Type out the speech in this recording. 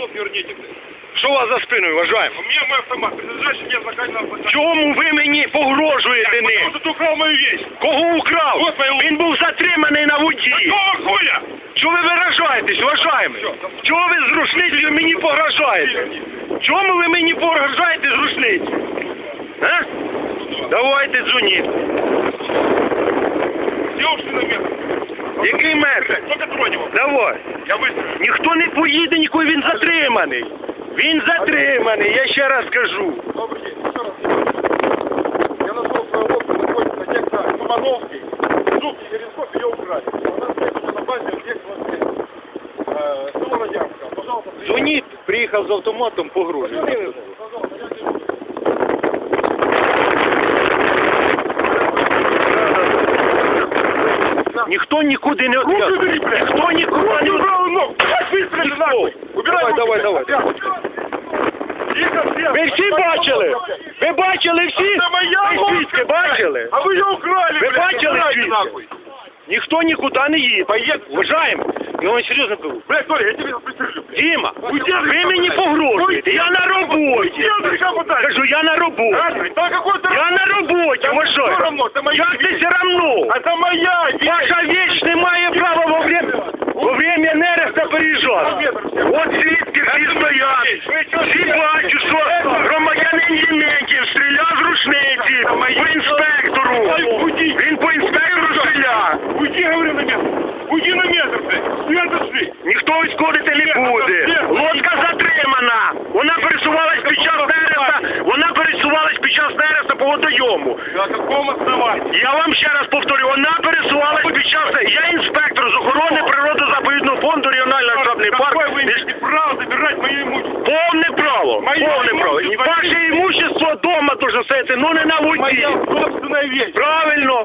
стоп, верните. Що у вас за спиною, вважаємо? У меня мой автомат. Принадлежащий мне заказанного автомата. Чому ви мені погрожуєте Потому ним? что ты украл мою вещь. Кого украв? Вот моя Він був затриманий на воді. Какого хуя? Чого ви виражаєтесь, вважаємо? Чого ви з рушницею мені погрожаєте? Чому ви мені погрожаєте з рушницею? А? Давайте дзвоніть. Где ушли на метр? Який метр? Только тронь его. Давай. Я выстрелю. Ніхто не поїде, ніколи він затриманий. Він затриманий, я ще раз кажу. Добрый день, еще раз. Я нашел проводку, находится на секторе Тумановский. Зуб и перископ ее украли. У нас находится на базе объект 23. Э, село Радянское. Пожалуйста, приезжайте. Дзвоніть, приїхав з автоматом, погрожує. Пожалуйста, Ніхто нікуди не відказує. Ніхто нікуди не Убрал ногу. Блядь, выстрели нахуй. Убирай Давай, руки. давай, давай. Тихо, всех. Ви всі бачили? Ви бачили всі? Это моя Ви свідки бачили? А вы ее украли, Ви блядь. бачили убирайте свідки? нахуй. Ніхто нікуди не їде. Поїдь. Вважаємо. Я вам серйозно кажу. Блядь, Толя, я тебе пристрелю. Діма, ви мені я на роботі. Да какой ты... Я на роботі, Все вважаю. равно, это моя Як ти вещь. все равно? Это моя вещь. Ваша вещь не має права во время, во время нереста переїжджати. От свідки всі стоять. Всі бачать, що громадянин Єментів стріляв з рушниці по інспектору. Він по інспектору стріляв. Уйди, говорю, на метр. Уйди на метр, блядь. Сюда дошли. Ніхто відходити не буде. Час нереста по водойому. На каком основанні? Я вам ще раз повторю, вона пересувалась під час... Я інспектор з охорони природозаповідного фонду регіонального штабний парк. Какое вы имеете право забирать мое имущество? Повне право, Моє повне право. імущество Ваше імущество вдома дуже стоїти, ну не на воді. Моя собственная вещь. Правильно.